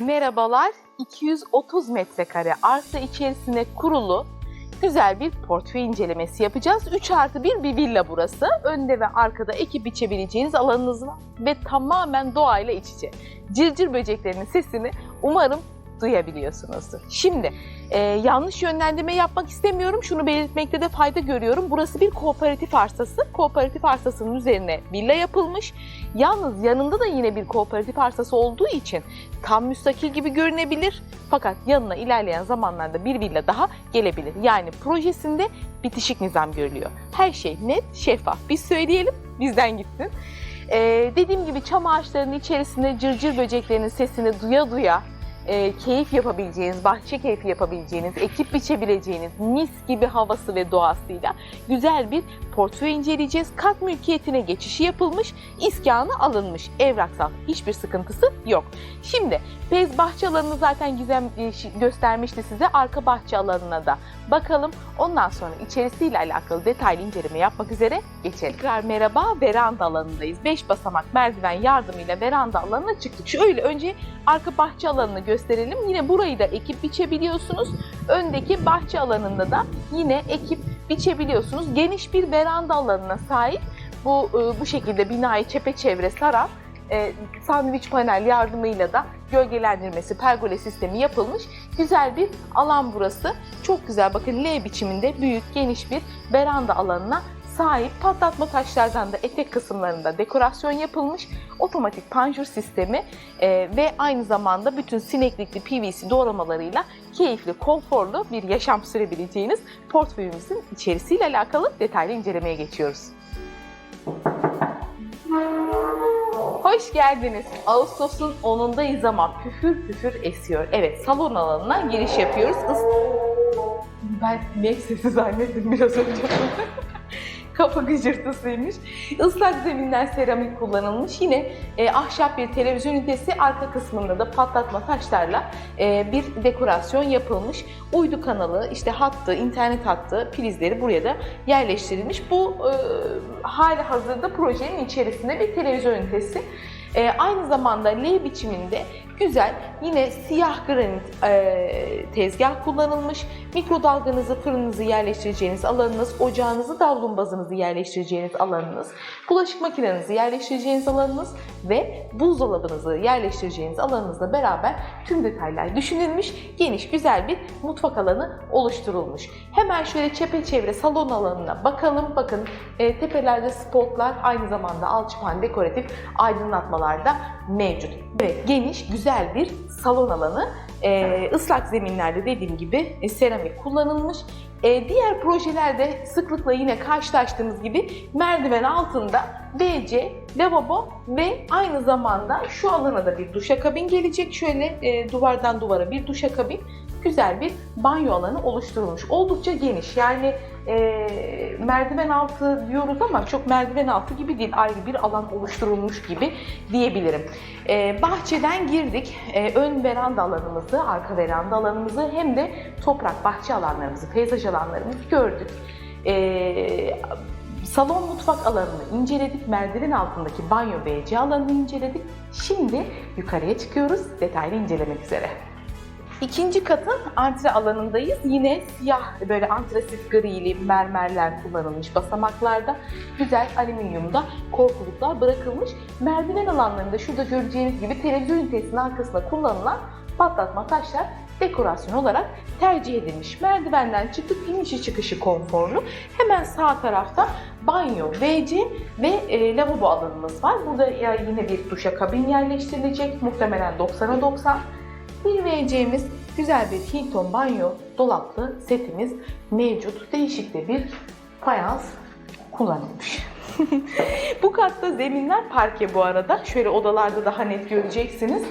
Merhabalar. 230 metrekare arsa içerisine kurulu güzel bir portföy incelemesi yapacağız. 3 artı 1 bir villa burası. Önde ve arkada ekip biçebileceğiniz alanınız var ve tamamen doğayla iç içe. Cırcır böceklerinin sesini umarım duyabiliyorsunuzdur. Şimdi e, yanlış yönlendirme yapmak istemiyorum. Şunu belirtmekte de fayda görüyorum. Burası bir kooperatif arsası. Kooperatif arsasının üzerine villa yapılmış. Yalnız yanında da yine bir kooperatif arsası olduğu için tam müstakil gibi görünebilir. Fakat yanına ilerleyen zamanlarda bir villa daha gelebilir. Yani projesinde bitişik nizam görülüyor. Her şey net, şeffaf. Biz söyleyelim, bizden gitsin. Ee, dediğim gibi çam ağaçlarının içerisinde cırcır böceklerinin sesini duya duya e, keyif yapabileceğiniz, bahçe keyfi yapabileceğiniz, ekip biçebileceğiniz mis gibi havası ve doğasıyla güzel bir portföy inceleyeceğiz. Kat mülkiyetine geçişi yapılmış, iskanı alınmış. Evraksal hiçbir sıkıntısı yok. Şimdi Pez bahçe alanını zaten Gizem e, göstermişti size. Arka bahçe alanına da bakalım. Ondan sonra içerisiyle alakalı detaylı inceleme yapmak üzere geçelim. Tekrar merhaba, veranda alanındayız. 5 basamak merdiven yardımıyla veranda alanına çıktık. Şöyle önce arka bahçe alanını gösterelim. Yine burayı da ekip biçebiliyorsunuz. Öndeki bahçe alanında da yine ekip biçebiliyorsunuz. Geniş bir veranda alanına sahip bu e, bu şekilde binayı çepeçevre saran e, sandviç panel yardımıyla da gölgelendirmesi, pergole sistemi yapılmış güzel bir alan burası. Çok güzel bakın L biçiminde büyük geniş bir veranda alanına sahip patlatma taşlardan da etek kısımlarında dekorasyon yapılmış otomatik panjur sistemi e, ve aynı zamanda bütün sineklikli PVC doğramalarıyla keyifli, konforlu bir yaşam sürebileceğiniz portföyümüzün içerisiyle alakalı detaylı incelemeye geçiyoruz. Hoş geldiniz. Ağustos'un 10'undayız ama püfür püfür esiyor. Evet, salon alanına giriş yapıyoruz. Is- ben ne sesi zannettim biraz önce. Kafa gıcırtısıymış. Islak zeminden seramik kullanılmış. Yine e, ahşap bir televizyon ünitesi arka kısmında da patlatma taşlarla e, bir dekorasyon yapılmış. Uydu kanalı, işte hattı, internet hattı, prizleri buraya da yerleştirilmiş. Bu e, hali hazırda projenin içerisinde bir televizyon ünitesi. E, aynı zamanda L biçiminde güzel yine siyah granit e, tezgah kullanılmış. Mikrodalganızı, fırınınızı yerleştireceğiniz alanınız, ocağınızı, davlumbazınızı yerleştireceğiniz alanınız, bulaşık makinenizi yerleştireceğiniz alanınız ve buzdolabınızı yerleştireceğiniz alanınızla beraber tüm detaylar düşünülmüş, geniş güzel bir mutfak alanı oluşturulmuş. Hemen şöyle çepeçevre salon alanına bakalım. Bakın e, tepelerde spotlar aynı zamanda alçıpan dekoratif aydınlatmalar da mevcut. Evet, geniş, güzel bir salon alanı. Ee, ıslak zeminlerde dediğim gibi e, seramik kullanılmış. Ee, diğer projelerde sıklıkla yine karşılaştığımız gibi merdiven altında WC, lavabo ve aynı zamanda şu alana da bir duşakabin gelecek. Şöyle e, duvardan duvara bir duşakabin güzel bir banyo alanı oluşturulmuş. Oldukça geniş yani e, merdiven altı diyoruz ama çok merdiven altı gibi değil. Ayrı bir alan oluşturulmuş gibi diyebilirim. E, bahçeden girdik. E, ön veranda alanımızı, arka veranda alanımızı hem de toprak bahçe alanlarımızı, peyzaj alanlarımızı gördük. E, salon mutfak alanını inceledik. Merdiven altındaki banyo WC alanını inceledik. Şimdi yukarıya çıkıyoruz detaylı incelemek üzere. İkinci katın antre alanındayız. Yine siyah böyle antresit grili mermerler kullanılmış basamaklarda. Güzel alüminyumda korkuluklar bırakılmış. Merdiven alanlarında şurada göreceğiniz gibi televizyon ünitesinin arkasında kullanılan patlatma taşlar dekorasyon olarak tercih edilmiş. Merdivenden çıktık inişi çıkışı konforlu. Hemen sağ tarafta banyo, WC ve e, lavabo alanımız var. Burada yine bir duşakabin yerleştirilecek. Muhtemelen 90'a 90. WC'miz güzel bir Hilton banyo dolaplı setimiz mevcut. Değişik de bir fayans kullanılmış. bu katta zeminler parke bu arada. Şöyle odalarda daha net göreceksiniz.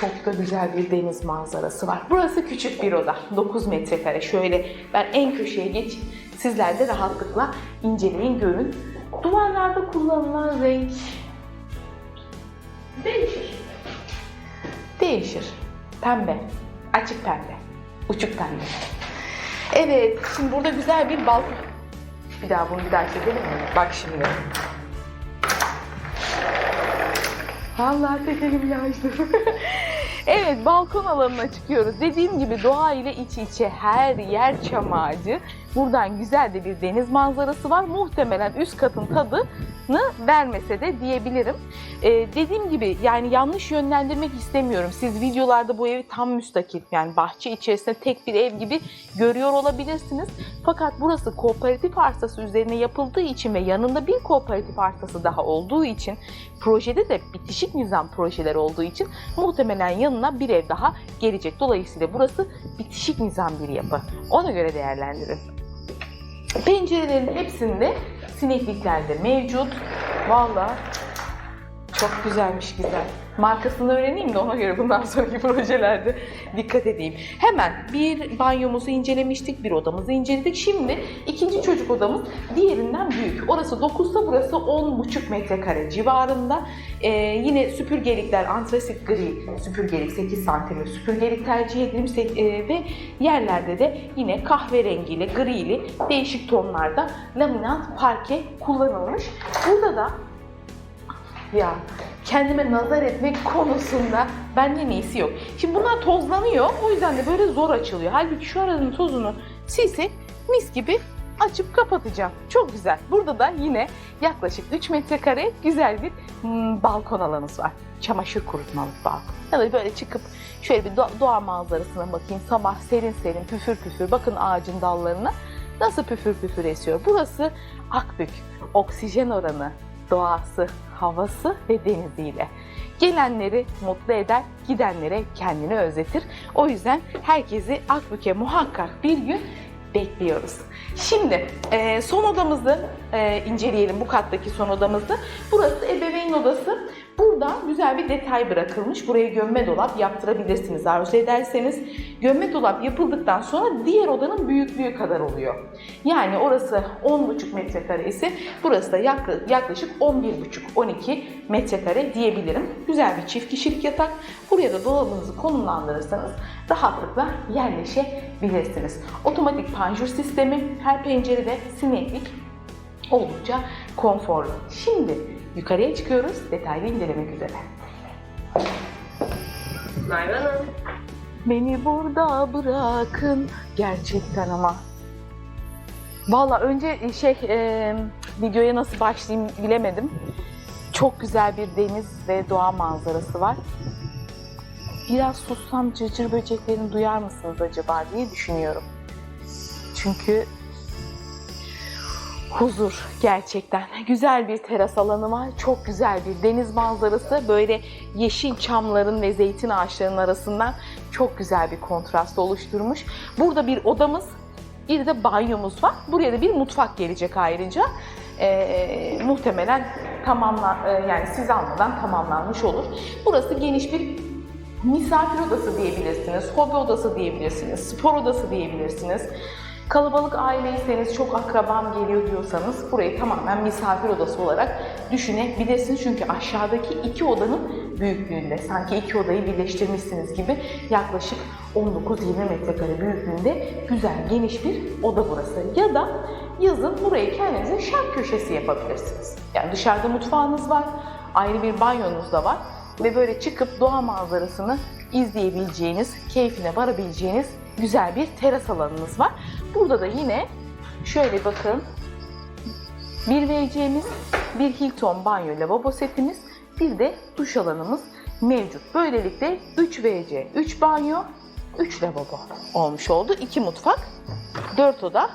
Çok da güzel bir deniz manzarası var. Burası küçük bir oda. 9 metrekare. Şöyle ben en köşeye geç. Sizler de rahatlıkla inceleyin, görün. Duvarlarda kullanılan renk değişir. Değişir. Pembe. Açık pembe. Uçuk pembe. Evet, şimdi burada güzel bir balkon. Bir daha bunu bir daha çekelim mi? Bak şimdi. Vallahi tek elimle açtım. Evet balkon alanına çıkıyoruz. Dediğim gibi doğa ile iç içe her yer çam ağacı. Buradan güzel de bir deniz manzarası var. Muhtemelen üst katın tadını vermese de diyebilirim. Ee, dediğim gibi yani yanlış yönlendirmek istemiyorum. Siz videolarda bu evi tam müstakil yani bahçe içerisinde tek bir ev gibi görüyor olabilirsiniz. Fakat burası kooperatif arsası üzerine yapıldığı için ve yanında bir kooperatif arsası daha olduğu için projede de bitişik nizam projeler olduğu için muhtemelen yanına bir ev daha gelecek. Dolayısıyla burası bitişik nizam bir yapı. Ona göre değerlendirin. Pencerelerin hepsinde sineklikler de mevcut. Vallahi çok güzelmiş güzel. Markasını öğreneyim de ona göre bundan sonraki projelerde dikkat edeyim. Hemen bir banyomuzu incelemiştik, bir odamızı inceledik. Şimdi ikinci çocuk odamız diğerinden büyük. Orası 9 ise burası 10,5 metrekare civarında. Ee, yine süpürgelikler antrasit gri süpürgelik 8 santimlik süpürgelik tercih edilmiş Ee, ve yerlerde de yine kahverengiyle grili değişik tonlarda laminat parke kullanılmış. Burada da ya kendime nazar etmek konusunda benden iyisi yok. Şimdi bunlar tozlanıyor o yüzden de böyle zor açılıyor. Halbuki şu aranın tozunu silsek mis gibi açıp kapatacağım. Çok güzel. Burada da yine yaklaşık 3 metrekare güzel bir hmm, balkon alanımız var. Çamaşır kurutmalık balkon. Ya da böyle çıkıp şöyle bir doğa, doğa manzarasına bakayım. Sabah serin serin püfür püfür bakın ağacın dallarına nasıl püfür püfür esiyor. Burası Akbük. Oksijen oranı, doğası, havası ve deniziyle. Gelenleri mutlu eder, gidenlere kendini özletir. O yüzden herkesi Akbük'e muhakkak bir gün bekliyoruz. Şimdi e, son odamızı e, inceleyelim bu kattaki son odamızı. Burası ebeveyn odası. Güzel bir detay bırakılmış. Buraya gömme dolap yaptırabilirsiniz arzu ederseniz. Gömme dolap yapıldıktan sonra diğer odanın büyüklüğü kadar oluyor. Yani orası 10,5 metrekare ise burası da yakla- yaklaşık 11,5-12 metrekare diyebilirim. Güzel bir çift kişilik yatak. Buraya da dolabınızı konumlandırırsanız rahatlıkla yerleşebilirsiniz. Otomatik panjur sistemi, her pencerede sineklik oldukça konforlu. Şimdi yukarıya çıkıyoruz detaylı incelemek üzere. Merve Hanım. Beni burada bırakın gerçekten ama. Valla önce şey e, videoya nasıl başlayayım bilemedim. Çok güzel bir deniz ve doğa manzarası var. Biraz sussam cırcır böceklerini duyar mısınız acaba diye düşünüyorum. Çünkü huzur gerçekten. Güzel bir teras alanı var. Çok güzel bir deniz manzarası. Böyle yeşil çamların ve zeytin ağaçlarının arasından çok güzel bir kontrast oluşturmuş. Burada bir odamız, bir de banyomuz var. Buraya da bir mutfak gelecek ayrıca. Ee, muhtemelen tamamla e, yani siz almadan tamamlanmış olur. Burası geniş bir misafir odası diyebilirsiniz, hobi odası diyebilirsiniz, spor odası diyebilirsiniz. Kalabalık aileyseniz, çok akrabam geliyor diyorsanız burayı tamamen misafir odası olarak düşünebilirsiniz. Çünkü aşağıdaki iki odanın büyüklüğünde, sanki iki odayı birleştirmişsiniz gibi yaklaşık 19-20 metrekare büyüklüğünde güzel, geniş bir oda burası. Ya da yazın burayı kendinize şark köşesi yapabilirsiniz. Yani dışarıda mutfağınız var, ayrı bir banyonuz da var ve böyle çıkıp doğa manzarasını izleyebileceğiniz, keyfine varabileceğiniz güzel bir teras alanınız var. Burada da yine şöyle bakın bir WC'miz, bir Hilton banyo lavabo setimiz, bir de duş alanımız mevcut. Böylelikle 3 WC, 3 banyo, 3 lavabo olmuş oldu. 2 mutfak, 4 oda,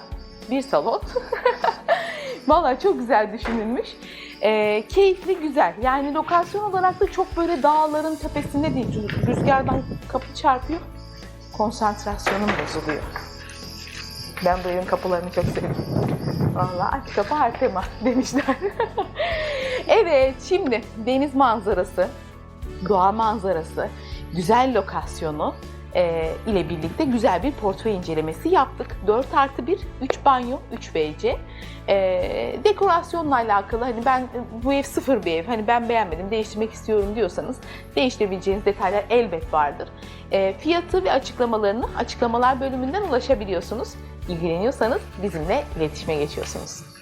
1 salon. Vallahi çok güzel düşünülmüş. Ee, keyifli, güzel. Yani lokasyon olarak da çok böyle dağların tepesinde değil. Rüzgardan kapı çarpıyor. Konsantrasyonum bozuluyor. Ben bu evin kapılarını çok seviyorum. Vallahi aç kapı her tema demişler. evet şimdi deniz manzarası, doğa manzarası, güzel lokasyonu e, ile birlikte güzel bir portföy incelemesi yaptık. 4 artı 1, 3 banyo, 3 WC. E, dekorasyonla alakalı hani ben bu ev sıfır bir ev, hani ben beğenmedim değiştirmek istiyorum diyorsanız değiştirebileceğiniz detaylar elbet vardır. E, fiyatı ve açıklamalarını açıklamalar bölümünden ulaşabiliyorsunuz. İlgileniyorsanız bizimle iletişime geçiyorsunuz.